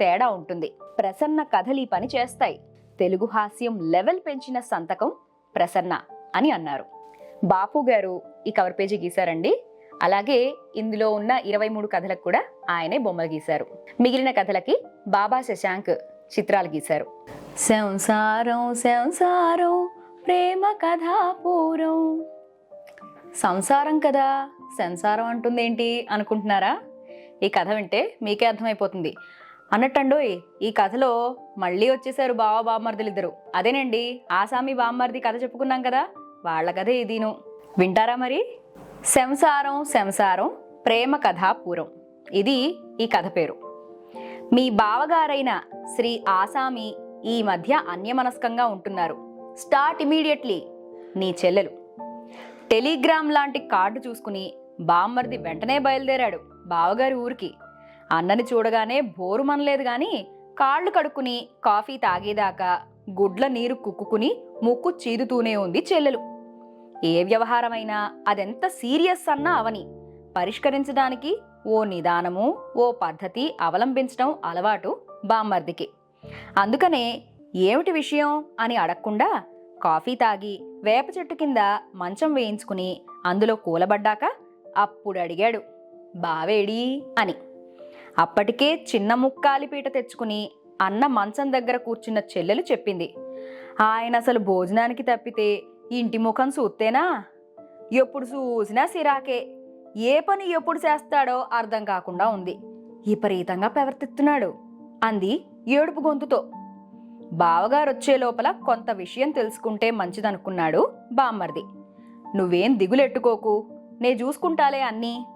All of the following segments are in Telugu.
తేడా ఉంటుంది. ప్రసన్న కథలు ఈ పని చేస్తాయి. తెలుగు హాస్యం లెవెల్ పెంచిన సంతకం ప్రసన్న అని అన్నారు. బాపు గారు ఈ కవర్ పేజీ గీశారండి. అలాగే ఇందులో ఉన్న ఇరవై మూడు కథలకు కూడా ఆయనే బొమ్మలు గీశారు. మిగిలిన కథలకి బాబా శశాంక్ చిత్రాలు గీశారు. సంసారం సంసారం ప్రేమ కథాపూరం సంసారం కదా సంసారం అంటుందేంటి అనుకుంటున్నారా? ఈ కథ వింటే మీకే అర్థమైపోతుంది. అన్నట్టండోయ్ ఈ కథలో మళ్ళీ వచ్చేసారు బావ బామ్మర్దులు ఇద్దరు అదేనండి ఆసామి బామ్మర్ది కథ చెప్పుకున్నాం కదా వాళ్ళ కథ ఇదిను వింటారా మరి? సంసారం సంసారం ప్రేమ కథాపూరం ఇది ఈ కథ పేరు. మీ బావగారైన శ్రీ ఆసామి ఈ మధ్య అన్యమనస్కంగా ఉంటున్నారు. స్టార్ట్ ఇమీడియట్లీ నీ చెల్లెలు. టెలిగ్రామ్ లాంటి కార్డు చూసుకుని బామ్మర్ది వెంటనే బయలుదేరాడు బావగారి ఊరికి. అన్నని చూడగానే బోరు మనలేదు గాని కాళ్ళు కడుక్కుని కాఫీ తాగేదాకా గుడ్ల నీరు కుక్కుకుని ముక్కు చీదుతూనే ఉంది చెల్లెలు. ఏ వ్యవహారమైనా అదెంత సీరియస్ అన్నా అవని. పరిష్కరించడానికి ఓ నిదానము ఓ పద్ధతి అవలంబించడం అలవాటు బామ్మర్దికి. అందుకనే ఏమిటి విషయం అని అడగకుండా కాఫీ తాగి వేప చెట్టు కింద మంచం వేయించుకుని అందులో కూలబడ్డాక అప్పుడు అడిగాడు బావేడి అని. అప్పటికే చిన్న ముక్కాలిపీట తెచ్చుకుని అన్న మంచం దగ్గర కూర్చున్న చెల్లెలు చెప్పింది. ఆయన అసలు భోజనానికి తప్పితే ఇంటి ముఖం చూస్తేనా? ఎప్పుడు చూసినా సిరాకే. ఏ పని ఎప్పుడు చేస్తాడో అర్థం కాకుండా ఉంది. విపరీతంగా ప్రవర్తిస్తున్నాడు అంది ఏడుపు గొంతుతో. బావగారు వచ్చే లోపల కొంత విషయం తెలుసుకుంటే మంచిదనుకున్నాడు బామ్మర్ది. నువ్వేం దిగులెట్టుకోకు. నే చూసుకుంటాలే అన్నీ.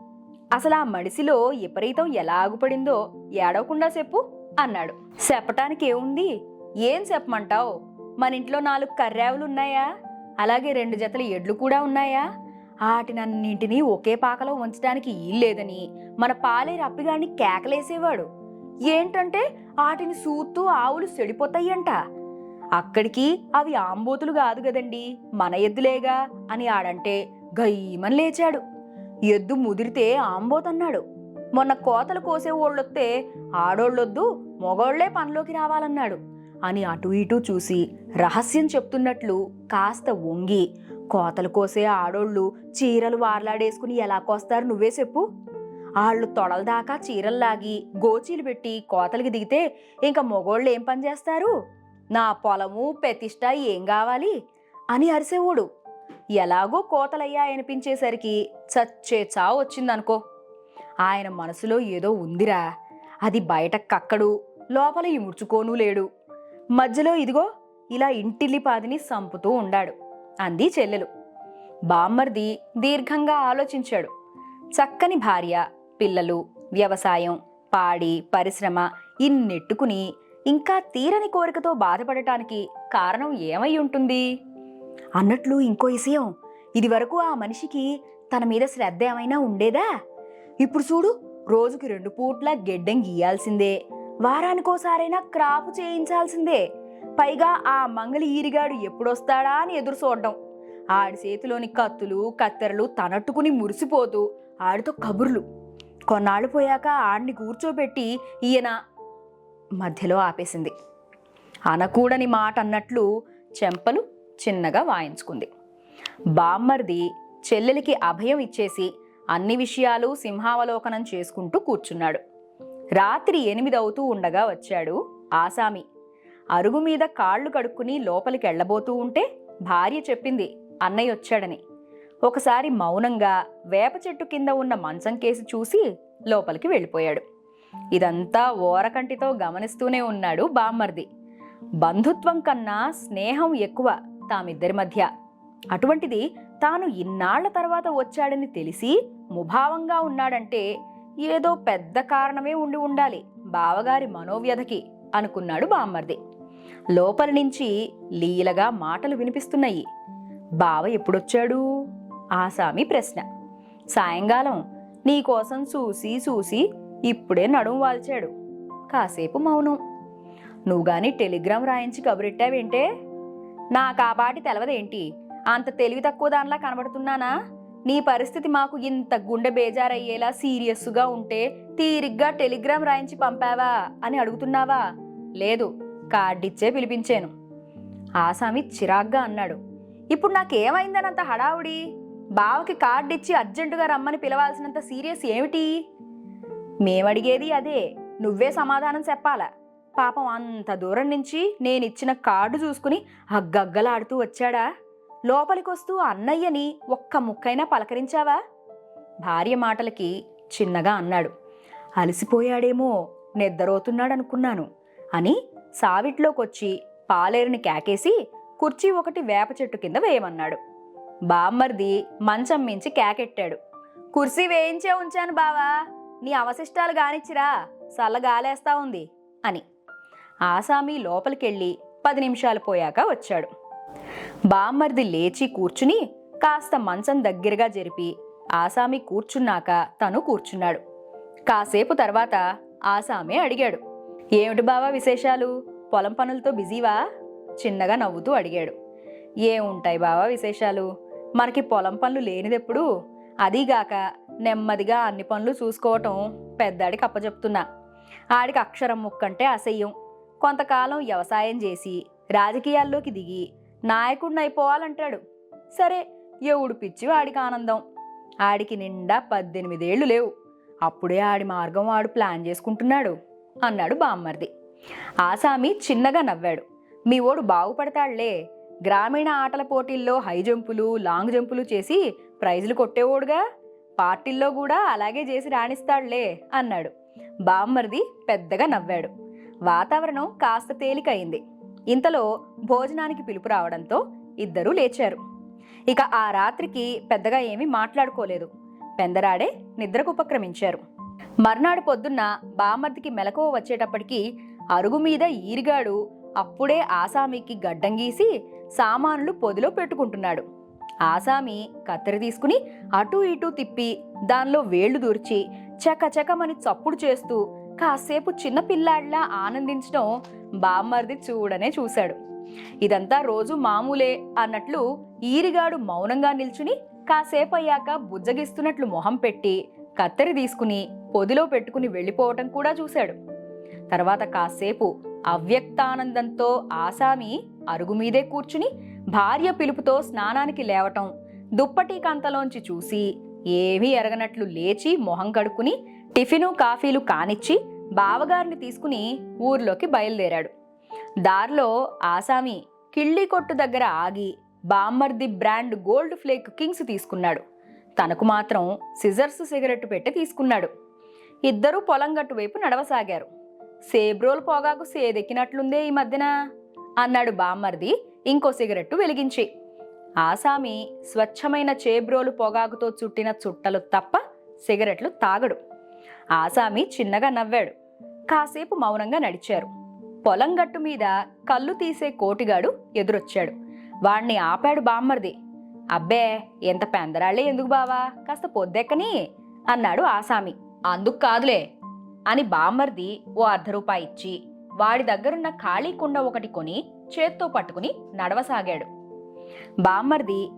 అసలు ఆ మడిసిలో విపరీతం ఎలా ఆగుపడిందో ఏడవకుండా చెప్పు అన్నాడు. చెప్పటానికి ఏముంది? ఏం చెప్పమంటావు? మన ఇంట్లో నాలుగు కర్రావులు ఉన్నాయా? అలాగే రెండు జతల ఎడ్లు కూడా ఉన్నాయా? వాటినన్నింటినీ ఒకే పాకలో ఉంచడానికి ఈల్లేదని మన పాలేరు అప్పిగాడిని కేకలేసేవాడు. ఏంటంటే వాటిని సూత్తూ ఆవులు చెడిపోతాయంట అక్కడికి అవి ఆంబోతులు కాదు కదండి మన ఎద్దులేగా అని ఆడంటే గయ్యమని లేచాడు. ఎద్దు ముదిరితే ఆంబోతన్నాడు. మొన్న కోతలు కోసేవాళ్ళొత్తే ఆడోళ్ళొద్దు మొగోళ్ళే పనిలోకి రావాలన్నాడు అని అటు ఇటు చూసి రహస్యం చెప్తున్నట్లు కాస్త వంగి కోతలు కోసే ఆడోళ్ళు చీరలు వార్లాడేసుకుని ఎలా కోస్తారు నువ్వే చెప్పు. ఆళ్ళు తొడలదాకా చీరల్లాగి గోచీలు పెట్టి కోతలకి దిగితే ఇంకా మొగోళ్ళు ఏం పని చేస్తారు? నా పొలము ప్రతిష్ట ఏం కావాలి? అని అరిసేవాడు. ఎలాగో కోతలయ్యా అనిపించేసరికి చచ్చే చావు వచ్చిందనుకో. ఆయన మనసులో ఏదో ఉందిరా. అది బయట కక్కడు లోపల ఇముడ్చుకోనూ లేడు. మధ్యలో ఇదిగో ఇలా ఇంటిల్లిపాదిని సంపుతూ ఉండాడు. అంది చెల్లెలు. బామ్మర్ది దీర్ఘంగా ఆలోచించాడు. చక్కని భార్య పిల్లలు వ్యవసాయం పాడి పరిశ్రమ ఇన్నెట్టుకుని ఇంకా తీరని కోరికతో బాధపడటానికి కారణం ఏమై ఉంటుంది అన్నట్లు ఇంకో విషయం. ఇది వరకు ఆ మనిషికి తన మీద శ్రద్ధ ఏమైనా ఉండేదా? ఇప్పుడు చూడు రోజుకి రెండు పూట్ల గెడ్డం గీయాల్సిందే. వారానికోసారైనా క్రాపు చేయించాల్సిందే. పైగా ఆ మంగళి ఈరిగాడు ఎప్పుడొస్తాడా అని ఎదురు చూడడం. ఆడి చేతిలోని కత్తులు కత్తెరలు తనట్టుకుని మురిసిపోతూ ఆడితో కబుర్లు. కొన్నాళ్ళు పోయాక ఆడిని కూర్చోబెట్టి ఈయన మధ్యలో ఆపేసింది. అనకూడని మాట అన్నట్లు చెంపలు చిన్నగా వాయించుకుంది. బామ్మర్ది చెల్లెలికి అభయం ఇచ్చేసి అన్ని విషయాలు సింహావలోకనం చేసుకుంటూ కూర్చున్నాడు. రాత్రి ఎనిమిది అవుతూ ఉండగా వచ్చాడు ఆసామి. అరుగు మీద కాళ్ళు కడుక్కుని లోపలికి వెళ్ళబోతూ ఉంటే భార్య చెప్పింది అన్నయ్య వచ్చాడని. ఒకసారి మౌనంగా వేప చెట్టు కింద ఉన్న మంచం కేసి చూసి లోపలికి వెళ్ళిపోయాడు. ఇదంతా ఓరకంటితో గమనిస్తూనే ఉన్నాడు బామ్మర్ది. బంధుత్వం కన్నా స్నేహం ఎక్కువ. తామిద్దరి మధ్య. అటువంటిది తాను ఇన్నాళ్ళ తర్వాత వచ్చాడని తెలిసి ముభావంగా ఉన్నాడంటే ఏదో పెద్ద కారణమే ఉండి ఉండాలి బావగారి మనోవ్యధకి అనుకున్నాడు బామ్మర్ది. లోపలి నుంచి లీలగా మాటలు వినిపిస్తున్నాయి. బావ ఎప్పుడొచ్చాడు? ఆసామి ప్రశ్న. సాయంకాలం నీకోసం చూసి చూసి ఇప్పుడే నడుం వాల్చాడు. కాసేపు మౌనం. నువ్వు గాని టెలిగ్రామ్ రాయించి కబురెట్టావేంటే? నా కాబాటి తెలవదేంటి? అంత తెలివి తక్కువ దానిలా కనబడుతున్నానా? నీ పరిస్థితి మాకు ఇంత గుండె బేజారయ్యేలా సీరియస్గా ఉంటే తీరిగ్గా టెలిగ్రామ్ రాయించి పంపావా అని అడుగుతున్నావా? లేదు కార్డిచ్చే పిలిపించాను. ఆసామి చిరాగ్గా అన్నాడు. ఇప్పుడు నాకేమైందనంత హడావుడి? బావకి కార్డిచ్చి అర్జెంటుగా రమ్మని పిలవాల్సినంత సీరియస్ ఏమిటి? మేమడిగేది అదే నువ్వే సమాధానం చెప్పాలా? పాపం అంత దూరం నుంచి నేనిచ్చిన కార్డు చూసుకుని అగ్గగ్గలాడుతూ వచ్చాడా? లోపలికొస్తూ అన్నయ్యని ఒక్క ముక్కైనా పలకరించావా? భార్య మాటలకి చిన్నగా అన్నాడు. అలసిపోయాడేమో నిద్రపోతున్నాడనుకున్నాను అని సావిట్లోకొచ్చి పాలేరుని కేకేసి కుర్చీ ఒకటి వేప చెట్టు కింద వేయమన్నాడు. బామ్మర్ది మంచం మించి కేకెట్టాడు. కుర్చీ వేయించే ఉంచాను బావా నీ అవశిష్టాలు గానిచ్చిరా సల్లగాలేస్తా ఉంది అని. ఆసామి లోపలికెళ్ళి పది నిమిషాలు పోయాక వచ్చాడు. బామ్మర్ది లేచి కూర్చుని కాస్త మంచం దగ్గరగా జరిపి ఆసామి కూర్చున్నాక తను కూర్చున్నాడు. కాసేపు తర్వాత ఆసామి అడిగాడు. ఏమిటి బావా విశేషాలు? పొలం పనులతో బిజీవా? చిన్నగా నవ్వుతూ అడిగాడు. ఏముంటాయి బావా విశేషాలు? మనకి పొలం పనులు లేనిదెప్పుడు? అదీగాక నెమ్మదిగా అన్ని పనులు చూసుకోవటం పెద్దాడికి అప్పచెప్తున్నా ఆడికి అక్షరం ముక్కంటే అసహ్యం. కొంతకాలం వ్యవసాయం చేసి రాజకీయాల్లోకి దిగి నాయకుడినైపోవాలంటాడు. సరే ఎవడు పిచ్చి వాడికి ఆనందం? ఆడికి నిండా పద్దెనిమిదేళ్ళు లేవు. అప్పుడే ఆడి మార్గం వాడు ప్లాన్ చేసుకుంటున్నాడు అన్నాడు బామ్మర్ది. ఆసామి చిన్నగా నవ్వాడు. మీ ఓడు బాగుపడతాడులే గ్రామీణ ఆటల పోటీల్లో హై జంపులు లాంగ్ జంపులు చేసి ప్రైజులు కొట్టేవాడుగా? పార్టీల్లో కూడా అలాగే చేసి రాణిస్తాడులే అన్నాడు. బామ్మర్ది పెద్దగా నవ్వాడు. వాతావరణం కాస్త తేలికయింది ఇంతలో భోజనానికి పిలుపు రావడంతో ఇద్దరూ లేచారు. ఇక ఆ రాత్రికి పెద్దగా ఏమీ మాట్లాడుకోలేదు. పెందరాడే నిద్రకు ఉపక్రమించారు. మర్నాడు పొద్దున్న బామర్దికి మెలకువ వచ్చేటప్పటికి అరుగు మీద ఈరిగాడు అప్పుడే ఆసామికి గడ్డం గీసి సామానులు పొదిలో పెట్టుకుంటున్నాడు. ఆసామి కత్తెర తీసుకుని అటూ ఇటూ తిప్పి దానిలో వేళ్ళు దూర్చి చకచకమని చప్పుడు చేస్తూ కాసేపు చిన్నపిల్లాడిలా ఆనందించడం బామ్మర్ది చూడనే చూశాడు. ఇదంతా రోజు మామూలే అన్నట్లు ఈరిగాడు మౌనంగా నిల్చుని కాసేపు అయ్యాక బుజ్జగిస్తున్నట్లు మొహం పెట్టి కత్తెరి తీసుకుని పొదిలో పెట్టుకుని వెళ్ళిపోవటం కూడా చూశాడు. తర్వాత కాసేపు అవ్యక్తానందంతో ఆసామి అరుగు మీదే కూర్చుని భార్య పిలుపుతో స్నానానికి లేవటం దుప్పటి కంతలోంచి చూసి ఏమీ ఎరగనట్లు లేచి మొహం కడుక్కుని టిఫిను కాఫీలు కానిచ్చి బావగారిని తీసుకుని ఊర్లోకి బయలుదేరాడు. దారిలో ఆసామి కిళ్ళి కొట్టు దగ్గర ఆగి బామ్మర్ది బ్రాండ్ గోల్డ్ ఫ్లేక్ కింగ్స్ తీసుకున్నాడు. తనకు మాత్రం సిజర్స్ సిగరెట్ పెట్టి తీసుకున్నాడు. ఇద్దరూ పొలం గట్టు వైపు నడవసాగారు. సేబ్రోల్ పొగాకు సేదెక్కినట్లుందే ఈ మధ్యన? అన్నాడు బామ్మర్ది ఇంకో సిగరెట్టు వెలిగించి. ఆసామి స్వచ్ఛమైన చేబ్రోలు పొగాకుతో చుట్టిన చుట్టలు తప్ప సిగరెట్లు తాగడు. ఆసామి చిన్నగా నవ్వాడు. కాసేపు మౌనంగా నడిచారు. పొలం గట్టు మీద కళ్ళు తీసే కోటిగాడు ఎదురొచ్చాడు. వాణ్ణి ఆపాడు బామ్మర్ది. అబ్బే ఎంత పెందరాళ్ళే ఎందుకు బావా? కాస్త పొద్దెక్కని అన్నాడు ఆసామి. అందుకు కాదులే అని బామ్మర్ది ఓ అర్ధ రూపాయి ఇచ్చి వాడి దగ్గరున్న ఖాళీ కుండ ఒకటి కొని చేత్తో పట్టుకుని నడవసాగాడు. బామ్మర్ది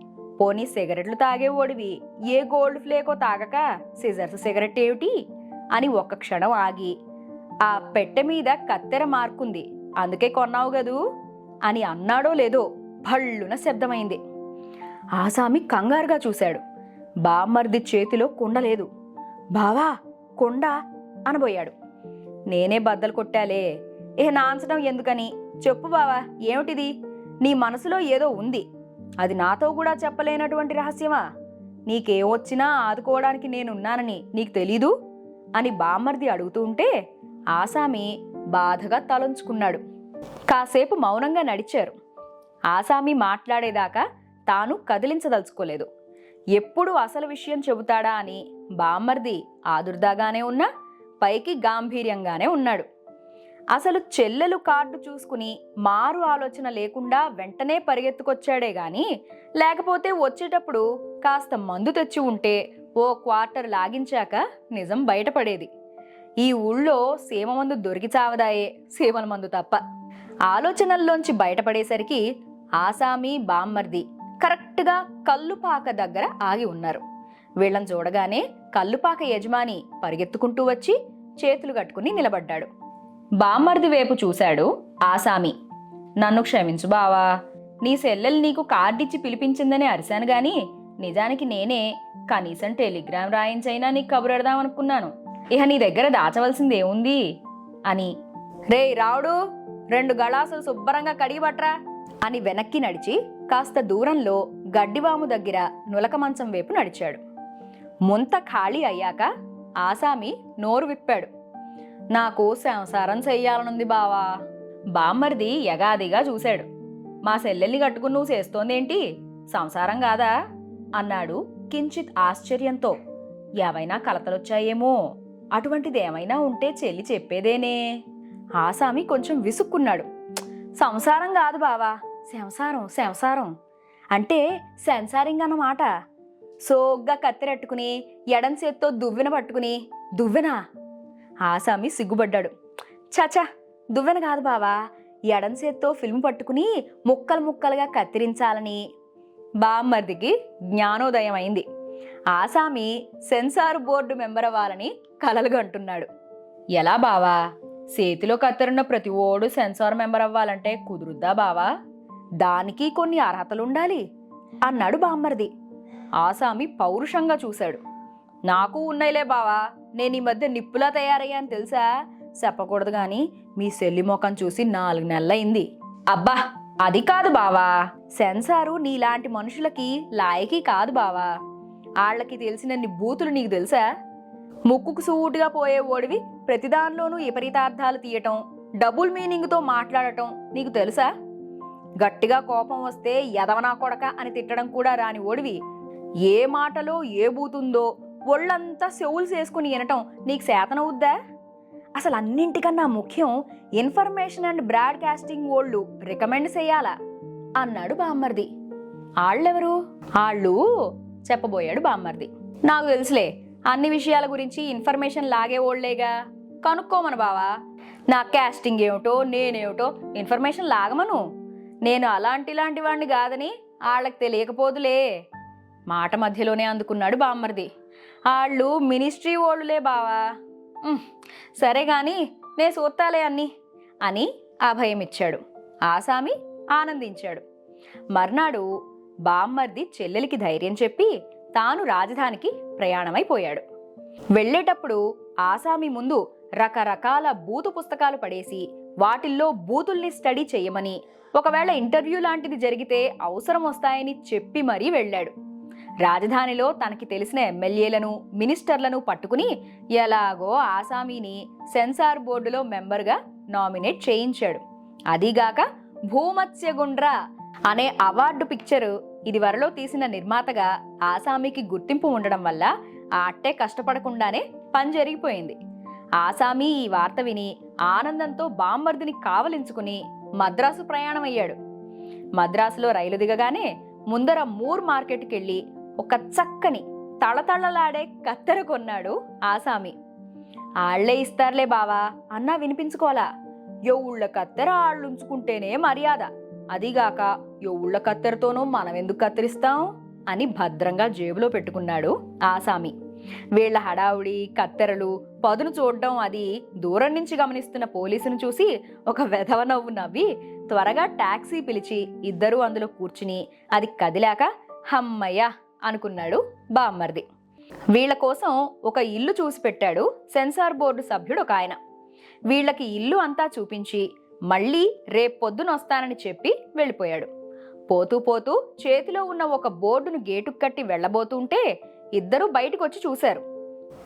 పోనీ సిగరెట్లు తాగే ఓడివి. ఏ గోల్డ్ ఫ్లేకో తాగక? సిజర్స్ సిగరెట్ ఏమిటి? అని ఒక్క క్షణం ఆగి ఆ పెట్టె మీద కత్తెర మార్కుంది అందుకే కొన్నావు గదూ అని అన్నాడో లేదో భళ్ళున శబ్దమైంది. ఆసామి కంగారుగా చూశాడు. బామ్మర్ది చేతిలో కుండ లేదు. బావా కొండ అనబోయాడు. నేనే బద్దలు కొట్టాలే. ఏ నాంచడం ఎందుకని? చెప్పు బావా ఏమిటిది? నీ మనసులో ఏదో ఉంది. అది నాతో కూడా చెప్పలేనటువంటి రహస్యమా? నీకేం వచ్చినా ఆదుకోవడానికి నేనున్నానని నీకు తెలీదు? అని బామ్మర్ది అడుగుతూ ఉంటే ఆసామి బాధగా తలంచుకున్నాడు. కాసేపు మౌనంగా నడిచారు. ఆసామి మాట్లాడేదాకా తాను కదిలించదలుచుకోలేదు. ఎప్పుడు అసలు విషయం చెబుతాడా అని బామ్మర్ది ఆదుర్దాగానే ఉన్నా పైకి గాంభీర్యంగానే ఉన్నాడు. అసలు చెల్లెలు కార్డు చూసుకుని మారు ఆలోచన లేకుండా వెంటనే పరిగెత్తుకొచ్చాడే గాని లేకపోతే వచ్చేటప్పుడు కాస్త మందు తెచ్చి ఉంటే ఓ క్వార్టర్ లాగించాక నిజం బయటపడేది. ఈ ఊళ్ళో సీమ మందు దొరికి చావదాయే సీమల మందు తప్ప. ఆలోచనల్లోంచి బయటపడేసరికి ఆసామి బామ్మర్ది కరెక్ట్గా కల్లుపాక దగ్గర ఆగి ఉన్నారు. వీళ్ళని చూడగానే కల్లుపాక యజమాని పరిగెత్తుకుంటూ వచ్చి చేతులు కట్టుకుని నిలబడ్డాడు. బామ్మర్ది వైపు చూశాడు ఆసామి. నన్ను క్షమించు బావా నీ సెల్లెలు నీకు కార్డిచ్చి పిలిపించిందని అరిశాను గాని నిజానికి నేనే కనీసం టెలిగ్రామ్ రాయించైనా నీకు కబురెడదాం అనుకున్నాను. ఇహ నీ దగ్గర దాచవలసింది ఏముంది? అని. రేయ్ రావుడు రెండు గళాసులు శుభ్రంగా కడిగిబట్రా అని వెనక్కి నడిచి కాస్త దూరంలో గడ్డివాము దగ్గర నులక మంచం వైపు నడిచాడు. ముంత ఖాళీ అయ్యాక ఆసామి నోరు విప్పాడు. నాకు సంసారం చెయ్యాలనుంది బావా. బామ్మర్ది యగాదిగా చూశాడు. మా సెల్లెల్ని కట్టుకుని నువ్వు చేస్తోందేంటి? సంసారం కాదా? అన్నాడు కించిత్ ఆశ్చర్యంతో. ఏవైనా కలతలొచ్చాయేమో. అటువంటిదేమైనా ఉంటే చెల్లి చెప్పేదేనే. ఆసామి కొంచెం విసుక్కున్నాడు. సంసారం కాదు బావా. సంసారం సంసారం. అంటే సెన్సారింగ్ అన్నమాట. సోగ్గా కత్తిరెట్టుకుని ఎడం చేత్తో దువ్వెన పట్టుకుని దువ్వెన. ఆసామి సిగ్గుపడ్డాడు. చచా దువ్వెన కాదు బావా. ఎడం చేత్తో ఫిల్మ్ పట్టుకుని ముక్కలు ముక్కలుగా కత్తిరించాలని బామ్మర్దికి జ్ఞానోదయం అయింది ఆసామి సెన్సార్ బోర్డు మెంబర్ అవ్వాలని కలలుగంటున్నాడు. ఎలా బావా? చేతిలో కత్తరున్న ప్రతి ఓడు సెన్సార్ మెంబర్ అవ్వాలంటే కుదురుద్దా బావా? దానికి కొన్ని అర్హతలుండాలి అన్నాడు బామ్మర్ది. ఆసామి పౌరుషంగా చూశాడు. నాకు ఉన్నాయిలే బావా నేను ఈ మధ్య నిప్పులా తయారయ్యాను తెలుసా? చెప్పకూడదు కానీ మీ సెల్లి మొఖం చూసి నాలుగు నెలలైంది అబ్బా! అది కాదు బావా. సెన్సారు నీలాంటి మనుషులకి లాయకి కాదు బావా. ఆళ్ళకి తెలిసినన్ని బూతులు నీకు తెలుసా? ముక్కుకు సూటుగా పోయే ఓడివి ప్రతిదానిలోనూ విపరీతార్థాలు తీయటం డబుల్ మీనింగ్తో మాట్లాడటం నీకు తెలుసా? గట్టిగా కోపం వస్తే ఎదవనా కొడక అని తిట్టడం కూడా రాని ఓడివి ఏ మాటలో ఏ బూతుందో ఒళ్ళంతా చెవులు చేసుకుని వినటం నీకు శాతనవుద్దా అసలు అన్నింటికన్నా ముఖ్యం ఇన్ఫర్మేషన్ అండ్ బ్రాడ్కాస్టింగ్ ఓళ్ళు రికమెండ్ చేయాలా? అన్నాడు బామ్మర్ది. ఆళ్ళెవరు? ఆళ్ళు చెప్పబోయాడు బామ్మర్ది. నాకు తెలుసులే అన్ని విషయాల గురించి ఇన్ఫర్మేషన్ లాగే ఓళ్ళేగా కనుక్కోమను బావా. నా క్యాస్టింగ్ ఏమిటో నేనేమిటో ఇన్ఫర్మేషన్ లాగమను. నేను అలాంటి ఇలాంటి వాడిని కాదని వాళ్ళకి తెలియకపోదులే. మాట మధ్యలోనే అందుకున్నాడు బామ్మర్ది. వాళ్ళు మినిస్ట్రీ ఓళ్ళులే బావా. సరే గాని నే చూస్తాలే అన్ని అని అభయమిచ్చాడు. ఆసామి ఆనందించాడు. మర్నాడు బామ్మర్ది చెల్లెలికి ధైర్యం చెప్పి తాను రాజధానికి ప్రయాణమైపోయాడు వెళ్ళేటప్పుడు ఆసామి ముందు రకరకాల బూతు పుస్తకాలు పడేసి వాటిల్లో బూతుల్ని స్టడీ చేయమని ఒకవేళ ఇంటర్వ్యూ లాంటిది జరిగితే అవసరం వస్తాయని చెప్పి మరీ వెళ్ళాడు. రాజధానిలో తనకి తెలిసిన ఎమ్మెల్యేలను మినిస్టర్లను పట్టుకుని ఎలాగో ఆసామీని సెన్సార్ బోర్డులో మెంబర్గా నామినేట్ చేయించాడు. అదీగాక భూమత్స్యగుండ్ర అనే అవార్డు పిక్చరు ఇదివరలో తీసిన నిర్మాతగా ఆసామీకి గుర్తింపు ఉండడం వల్ల ఆ అట్టే కష్టపడకుండానే పని జరిగిపోయింది. ఆసామీ ఈ వార్త విని ఆనందంతో బామ్మర్దిని కావలించుకుని మద్రాసు ప్రయాణమయ్యాడు. మద్రాసులో రైలు దిగగానే ముందర మూర్ మార్కెట్కి వెళ్ళి ఒక చక్కని తళతళలాడే కత్తెర కొన్నాడు ఆసామి. ఆళ్ళే ఇస్తారులే బావా అన్నా వినిపించుకోవాలా. ఎవుళ్ళ కత్తెర ఆళ్ళుంచుకుంటేనే మర్యాద. అదిగాక ఎవుళ్ళ కత్తెరతోనూ మనం ఎందుకు కత్తిరిస్తాం? అని భద్రంగా జేబులో పెట్టుకున్నాడు ఆసామి. వీళ్ళ హడావుడి కత్తెరలు పదును చూడడం అది దూరం నుంచి గమనిస్తున్న పోలీసును చూసి ఒక వెధవ నవ్వు నవ్వి త్వరగా టాక్సీ పిలిచి ఇద్దరూ అందులో కూర్చుని అది కదిలాక హమ్మయ్య అనుకున్నాడు బామ్మర్ది. వీళ్ళ కోసం ఒక ఇల్లు చూసి పెట్టాడు సెన్సార్ బోర్డు సభ్యుడు ఒక ఆయన. వీళ్ళకి ఇల్లు అంతా చూపించి మళ్ళీ రేపు పొద్దున వస్తానని చెప్పి వెళ్ళిపోయాడు. పోతూ పోతూ చేతిలో ఉన్న ఒక బోర్డును గేటుకు కట్టి వెళ్ళబోతుంటే ఇద్దరూ బయటకొచ్చి చూశారు.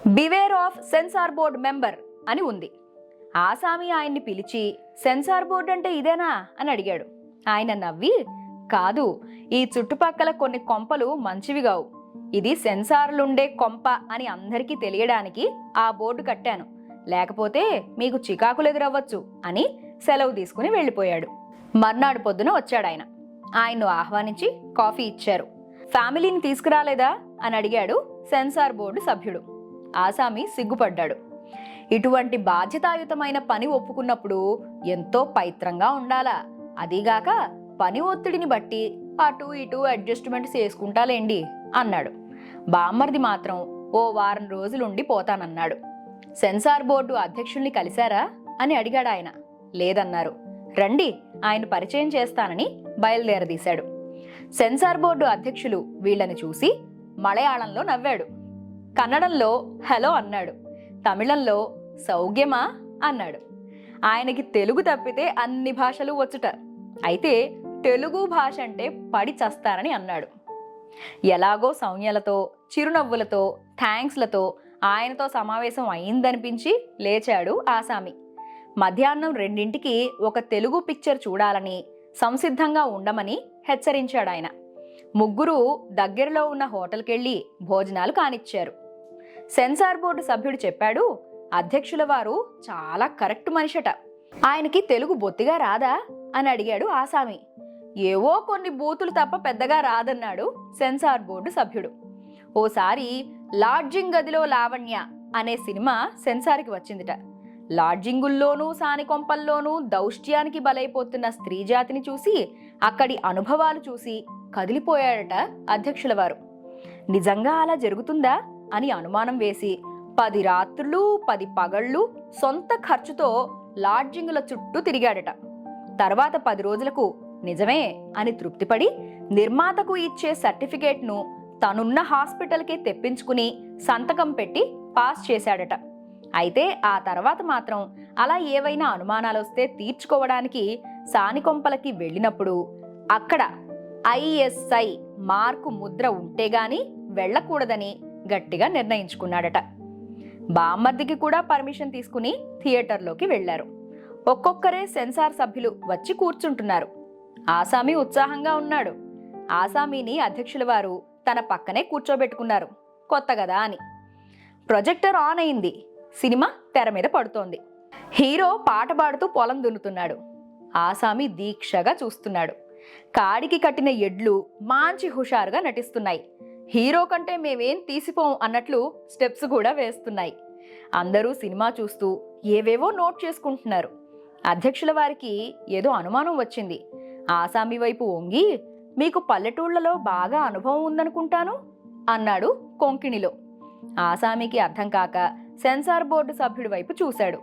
Beware of censor board member అని ఉంది. ఆసామి ఆయన్ని పిలిచి సెన్సార్ బోర్డు అంటే ఇదేనా? అని అడిగాడు. ఆయన నవ్వి కాదు ఈ చుట్టుపక్కల కొన్ని కొంపలు మంచివి కావు ఇది సెన్సార్లుండే కొంప అని అందరికీ తెలియడానికి ఆ బోర్డు కట్టాను. లేకపోతే మీకు చికాకులు ఎదురవ్వచ్చు అని సెలవు తీసుకుని వెళ్ళిపోయాడు. మర్నాడు పొద్దున వచ్చాడాయన. ఆయన్ను ఆహ్వానించి కాఫీ ఇచ్చారు. ఫ్యామిలీని తీసుకురాలేదా? అని అడిగాడు సెన్సార్ బోర్డు సభ్యుడు. ఆసామి సిగ్గుపడ్డాడు. ఇటువంటి బాధ్యతాయుతమైన పని ఒప్పుకున్నప్పుడు ఎంతో పైత్రంగా ఉండాలా? అదీగాక పని ఒత్తిడిని బట్టి అటు ఇటు అడ్జస్ట్మెంట్ చేసుకుంటాలేండి అన్నాడు. బామ్మర్ది మాత్రం ఓ వారం రోజులుండి పోతానన్నాడు. Censor board అధ్యక్షుల్ని కలిశారా? అని అడిగాడు ఆయన. లేదన్నారు. రండి ఆయన పరిచయం చేస్తానని బయలుదేరదీశాడు. సెన్సార్ బోర్డు అధ్యక్షులు వీళ్ళని చూసి మలయాళంలో నవ్వాడు. కన్నడంలో హలో అన్నాడు. తమిళంలో సౌగ్యమా అన్నాడు. ఆయనకి తెలుగు తప్పితే అన్ని భాషలు వచ్చుట. అయితే తెలుగు భాష అంటే పడి చస్తారని అన్నాడు. ఎలాగో సౌమ్యలతో చిరునవ్వులతో థ్యాంక్స్లతో ఆయనతో సమావేశం అయిందనిపించి లేచాడు ఆసామి. మధ్యాహ్నం రెండింటికి ఒక తెలుగు పిక్చర్ చూడాలని సంసిద్ధంగా ఉండమని హెచ్చరించాడు ఆయన. ముగ్గురు దగ్గరలో ఉన్న హోటల్కెళ్ళి భోజనాలు కానిచ్చారు. సెన్సార్ బోర్డు సభ్యుడు చెప్పాడు అధ్యక్షుల వారు చాలా కరెక్ట్ మనిషట. ఆయనకి తెలుగు బొత్తిగా రాదా? అని అడిగాడు ఆసామి. ఏవో కొన్ని బూతులు తప్ప పెద్దగా రాదన్నాడు సెన్సార్ బోర్డు సభ్యుడు. ఓసారి లాడ్జింగ్ గదిలో లావణ్య అనే సినిమా సెన్సార్కి వచ్చిందిట. లాడ్జింగుల్లోనూ సానికొంపల్లోనూ దౌష్ట్యానికి బలైపోతున్న స్త్రీ జాతిని చూసి అక్కడి అనుభవాలు చూసి కదిలిపోయాడట అధ్యక్షుల వారు. నిజంగా అలా జరుగుతుందా? అని అనుమానం వేసి పది రాత్రులు పది పగళ్ళు సొంత ఖర్చుతో లాడ్జింగుల చుట్టూ తిరిగాడట. తర్వాత పది రోజులకు నిజమే అని తృప్తిపడి నిర్మాతకు ఇచ్చే సర్టిఫికేట్ను తనున్న హాస్పిటల్కి తెప్పించుకుని సంతకం పెట్టి పాస్ చేశాడట. అయితే ఆ తర్వాత మాత్రం అలా ఏవైనా అనుమానాలు వస్తే తీర్చుకోవడానికి సానికొంపలకి వెళ్ళినప్పుడు అక్కడ ఐఎస్ఐ మార్కు ముద్ర ఉంటే గాని వెళ్ళకూడదని గట్టిగా నిర్ణయించుకున్నాడట. బామ్మర్దికి కూడా పర్మిషన్ తీసుకుని థియేటర్లోకి వెళ్ళారు ఒక్కొక్కరే సెన్సార్ సభ్యులు వచ్చి కూర్చుంటున్నారు. ఆసామి ఉత్సాహంగా ఉన్నాడు. ఆసామీని అధ్యక్షుల వారు తన పక్కనే కూర్చోబెట్టుకున్నారు. కొత్త కదా అని. ప్రొజెక్టర్ ఆన్ అయింది. సినిమా తెర మీద పడుతోంది. హీరో పాట పాడుతూ పొలం దున్నుతున్నాడు. ఆసామి దీక్షగా చూస్తున్నాడు. కాడికి కట్టిన ఎడ్లు మంచి హుషారుగా నటిస్తున్నాయి. హీరో కంటే మేమేం తీసిపోం అన్నట్లు స్టెప్స్ కూడా వేస్తున్నాయి. అందరూ సినిమా చూస్తూ ఏవేవో నోట్ చేసుకుంటున్నారు. అధ్యక్షుల వారికి ఏదో అనుమానం వచ్చింది. ఆసామి వైపు వంగి మీకు పల్లెటూళ్ళలో బాగా అనుభవం ఉందనుకుంటాను? అన్నాడు కొంకిణిలో. ఆసామికి అర్థం కాక సెన్సార్ బోర్డు సభ్యుడి వైపు చూశాడు.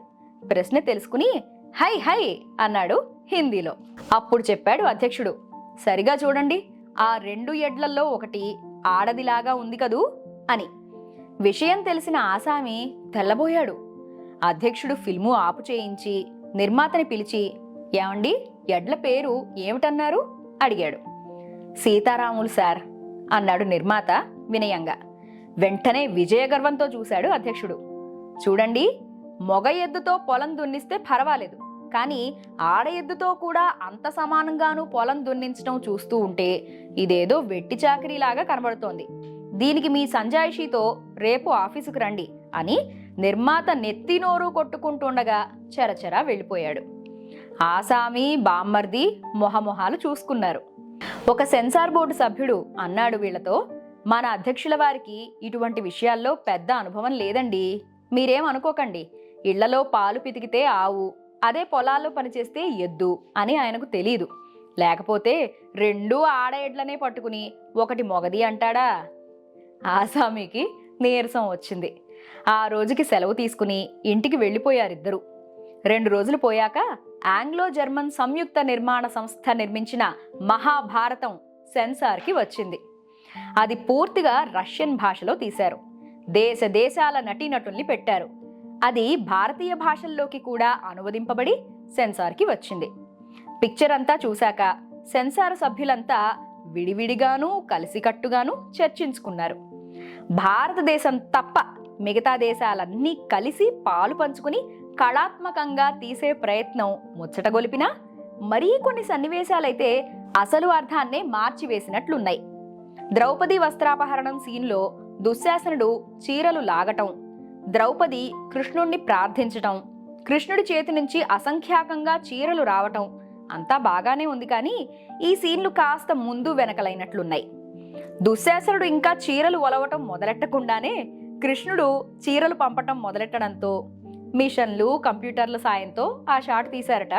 ప్రశ్న తెలుసుకుని హై హై! అన్నాడు హిందీలో. అప్పుడు చెప్పాడు అధ్యక్షుడు సరిగా చూడండి ఆ రెండు ఎడ్లల్లో ఒకటి ఆడదిలాగా ఉంది కదూ? అని. విషయం తెలిసిన ఆసామి తెల్లబోయాడు. అధ్యక్షుడు ఫిల్ము ఆపు చేయించి నిర్మాతని పిలిచి ఏమండి ఎడ్ల పేరు ఏమిటన్నారు? అడిగాడు. సీతారాములు సార్ అన్నాడు నిర్మాత వినయంగా. వెంటనే విజయగర్వంతో చూశాడు అధ్యక్షుడు. చూడండి మొగ ఎద్దుతో పొలం దున్నిస్తే పర్వాలేదు కానీ ఆడ ఎద్దుతో కూడా అంత సమానంగాను పొలం దున్నించడం చూస్తూ ఉంటే ఇదేదో వెట్టి చాకరీలాగా కనబడుతోంది. దీనికి మీ సంజాయిషీతో రేపు ఆఫీసుకు రండి అని నిర్మాత నెత్తి నోరు కొట్టుకుంటుండగా చెరచెరా వెళ్ళిపోయాడు. ఆసామి బామ్మర్ది మొహమొహాలు చూసుకున్నారు. ఒక సెన్సార్ బోర్డు సభ్యుడు అన్నాడు వీళ్ళతో మన అధ్యక్షుల వారికి ఇటువంటి విషయాల్లో పెద్ద అనుభవం లేదండి. మీరేం అనుకోకండి. ఇళ్ళలో పాలు పితికితే ఆవు అదే పొలాల్లో పనిచేస్తే ఎద్దు అని ఆయనకు తెలీదు. లేకపోతే రెండూ ఆడ ఎడ్లనే పట్టుకుని ఒకటి మొగది అంటాడా? ఆసామికి నీరసం వచ్చింది. ఆ రోజుకి సెలవు తీసుకుని ఇంటికి వెళ్ళిపోయారిద్దరూ. రెండు రోజులు పోయాక ఆంగ్లో జర్మన్ సంయుక్త నిర్మాణ సంస్థ నిర్మించిన మహాభారతం సెన్సార్కి వచ్చింది. అది పూర్తిగా రష్యన్ భాషలో తీశారు. దేశ దేశాల నటీనటుల్ని పెట్టారు. అది భారతీయ భాషల్లోకి కూడా అనువదింపబడి సెన్సార్కి వచ్చింది. పిక్చర్ అంతా చూశాక సెన్సార్ సభ్యులంతా విడివిడిగాను కలిసికట్టుగాను చర్చించుకున్నారు. భారతదేశం తప్ప మిగతా దేశాలన్నీ కలిసి పాలు పంచుకుని కళాత్మకంగా తీసే ప్రయత్నం ముచ్చటగొలిపినా మరీ కొన్ని సన్నివేశాలైతే అసలు అర్థాన్నే మార్చివేసినట్లున్నాయి. ద్రౌపది వస్త్రాపహరణం సీన్లో దుశ్శాసనుడు చీరలు లాగటం ద్రౌపది కృష్ణుణ్ణి ప్రార్థించటం కృష్ణుడి చేతి నుంచి అసంఖ్యాకంగా చీరలు రావటం అంతా బాగానే ఉంది కానీ ఈ సీన్లు కాస్త ముందు వెనకలైనట్లున్నాయి. దుశ్శాసనుడు ఇంకా చీరలు ఒలవటం మొదలెట్టకుండానే కృష్ణుడు చీరలు పంపటం మొదలెట్టడంతో మిషన్లు కంప్యూటర్ల సాయంతో ఆ షాట్ తీశారట.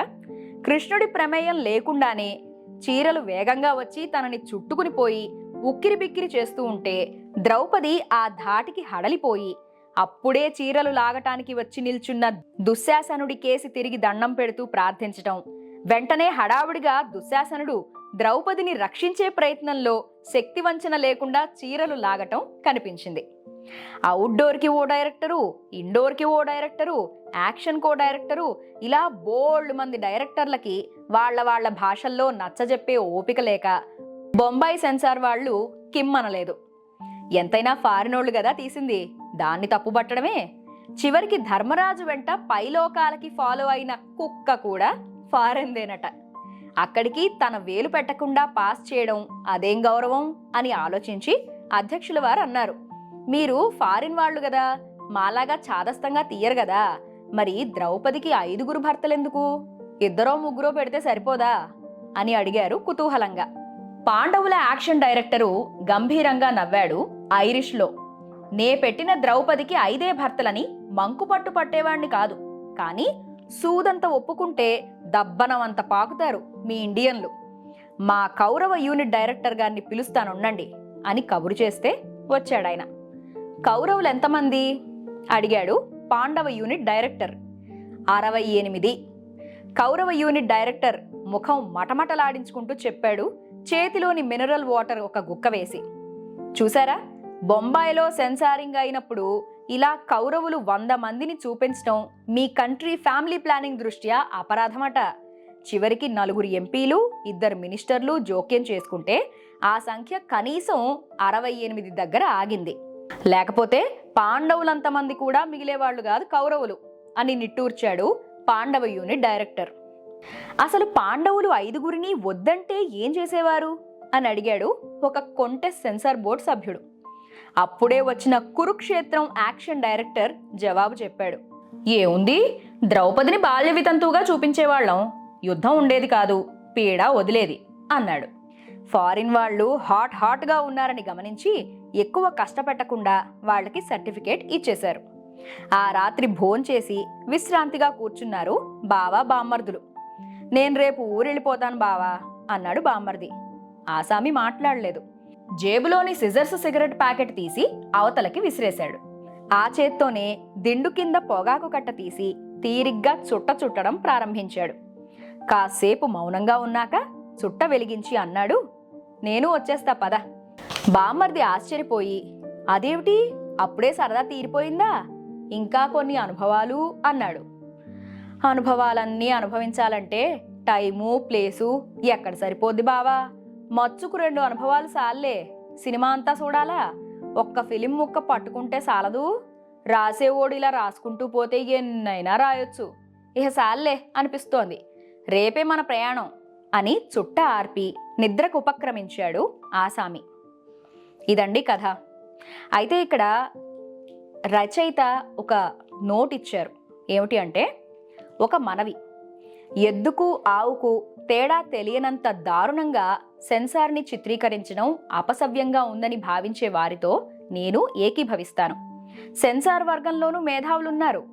కృష్ణుడి ప్రమేయం లేకుండానే చీరలు వేగంగా వచ్చి తనని చుట్టుకుని పోయి ఉక్కిరి బిక్కిరి చేస్తూ ఉంటే ద్రౌపది ఆ ధాటికి హడలిపోయి అప్పుడే చీరలు లాగటానికి వచ్చి నిల్చున్న దుశ్శాసనుడి కేసి తిరిగి దండం పెడుతూ ప్రార్థించటం. వెంటనే హడావుడిగా దుశ్శాసనుడు ద్రౌపదిని రక్షించే ప్రయత్నంలో శక్తి వంచన లేకుండా చీరలు లాగటం కనిపించింది. అవుట్డోర్కి ఓ డైరెక్టరు ఇండోర్కి ఓ డైరెక్టరు యాక్షన్ కో డైరెక్టరు ఇలా బోల్డ్ మంది డైరెక్టర్లకి వాళ్ళ వాళ్ళ భాషల్లో నచ్చజెప్పే ఓపిక లేక బొంబాయి సెన్సార్ వాళ్ళు కిమ్మనలేదు. ఎంతైనా ఫారినోళ్ళు కదా తీసింది దాన్ని తప్పుపట్టడమే చివరికి ధర్మరాజు వెంట పైలోకాలకి ఫాలో అయిన కుక్క కూడా ఫారెన్దేనట. అక్కడికి తన వేలు పెట్టకుండా పాస్ చేయడం అదేం గౌరవం అని ఆలోచించి అధ్యక్షుల వారు అన్నారు మీరు ఫారిన్ వాళ్ళు కదా మాలాగా చాదస్తంగా తీయరు కదా మరి ద్రౌపదికి ఐదుగురు భర్తలెందుకు? ఇద్దరో ముగ్గురో పెడితే సరిపోదా? అని అడిగారు కుతూహలంగా. పాండవుల యాక్షన్ డైరెక్టరు గంభీరంగా నవ్వాడు ఐరిష్లో. నే పెట్టిన ద్రౌపదికి ఐదే భర్తలని మంకుపట్టు పట్టేవాణ్ణి కాదు. కానీ సూదంత ఒప్పుకుంటే దబ్బనమంత పాకుతారు మీ ఇండియన్లు. మా కౌరవ యూనిట్ డైరెక్టర్ గారిని పిలుస్తానుండండి అని కబురు చేస్తే వచ్చాడాయన. కౌరవులు ఎంతమంది? అడిగాడు పాండవ యూనిట్ డైరెక్టర్. అరవై ఎనిమిది. కౌరవ యూనిట్ డైరెక్టర్ ముఖం మటమటలాడించుకుంటూ చెప్పాడు చేతిలోని మినరల్ వాటర్ ఒక గుక్క వేసి. చూసారా? బొంబాయిలో సెన్సారింగ్ అయినప్పుడు ఇలా కౌరవులు వంద మందిని చూపించడం మీ కంట్రీ ఫ్యామిలీ ప్లానింగ్ దృష్ట్యా అపరాధమట? చివరికి నలుగురు ఎంపీలు ఇద్దరు మినిస్టర్లు జోక్యం చేసుకుంటే ఆ సంఖ్య కనీసం అరవై ఎనిమిది దగ్గర ఆగింది. లేకపోతే పాండవులంతమంది కూడా మిగిలేవాళ్ళు కాదు కౌరవులు అని నిట్టూర్చాడు పాండవ యూనిట్ డైరెక్టర్. అసలు పాండవులు ఐదుగురిని వద్దంటే ఏం చేసేవారు? అని అడిగాడు ఒక కొంటెస్ సెన్సార్ బోర్డు సభ్యుడు. అప్పుడే వచ్చిన కురుక్షేత్రం యాక్షన్ డైరెక్టర్ జవాబు చెప్పాడు. ఏముంది? ద్రౌపదిని బాల్య వితంతువుగా చూపించేవాళ్ళం. యుద్ధం ఉండేది కాదు పీడ వదిలేది అన్నాడు. ఫారిన్ వాళ్ళు హాట్ హాట్గా ఉన్నారని గమనించి ఎక్కువ కష్టపెట్టకుండా వాళ్ళకి సర్టిఫికేట్ ఇచ్చేశారు. ఆ రాత్రి భోంచేసి విశ్రాంతిగా కూర్చున్నారు బావా బామ్మర్దులు. నేను రేపు ఊరెళ్ళిపోతాను బావా అన్నాడు బామ్మర్ది. ఆసామి మాట్లాడలేదు. జేబులోని సిజర్స్ సిగరెట్ ప్యాకెట్ తీసి అవతలకి విసిరేశాడు. ఆ చేత్తోనే దిండు కింద పొగాకు కట్ట తీసి తీరిగ్గా చుట్ట చుట్టడం ప్రారంభించాడు. కాసేపు మౌనంగా ఉన్నాక చుట్ట వెలిగించి అన్నాడు నేను వచ్చేస్తా పద బామ్మర్ది ఆశ్చర్యపోయి అదేమిటి? అప్పుడే సరదా తీరిపోయిందా? ఇంకా కొన్ని అనుభవాలు? అన్నాడు. అనుభవాలన్నీ అనుభవించాలంటే టైము ప్లేసు ఎక్కడ సరిపోద్ది బావా? మచ్చుకు రెండు అనుభవాలు సాల్లే. సినిమా అంతా చూడాలా? ఒక్క ఫిలిం ముక్క పట్టుకుంటే సాలదు? రాసే ఇలా రాసుకుంటూ పోతే ఎన్నైనా రాయొచ్చు. ఇహ సాల్లే అనిపిస్తోంది. రేపే మన ప్రయాణం అని చుట్ట ఆర్పి నిద్రకు ఉపక్రమించాడు ఆసామి ఇదండి కథ. అయితే ఇక్కడ రచయిత ఒక నోట్ ఇచ్చారు. ఏమిటి అంటే ఒక మనవి. ఎద్దుకు ఆవుకు తేడా తెలియనంత దారుణంగా సెన్సార్ని చిత్రీకరించడం అపసవ్యంగా ఉందని భావించే వారితో నేను ఏకీభవిస్తాను. సెన్సార్ వర్గంలోనూ మేధావులున్నారు.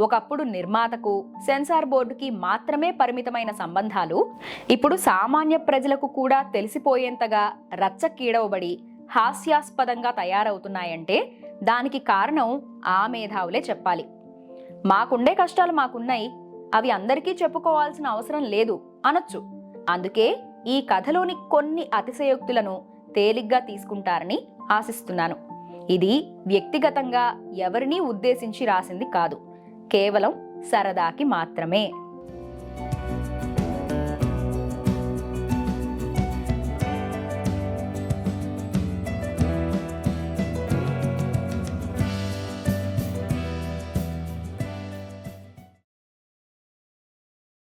ఒకప్పుడు నిర్మాతకు సెన్సార్ బోర్డుకి మాత్రమే పరిమితమైన సంబంధాలు ఇప్పుడు సామాన్య ప్రజలకు కూడా తెలిసిపోయేంతగా రచ్చకీడవబడి హాస్యాస్పదంగా తయారవుతున్నాయంటే దానికి కారణం ఆ మేధావులే చెప్పాలి. మాకుండే కష్టాలు మాకున్నాయి అవి అందరికీ చెప్పుకోవాల్సిన అవసరం లేదు అనొచ్చు. అందుకే ఈ కథలోని కొన్ని అతిశయోక్తులను తేలిగ్గా తీసుకుంటారని ఆశిస్తున్నాను. ఇది వ్యక్తిగతంగా ఎవరినీ ఉద్దేశించి రాసింది కాదు కేవలం సరదాకి మాత్రమే.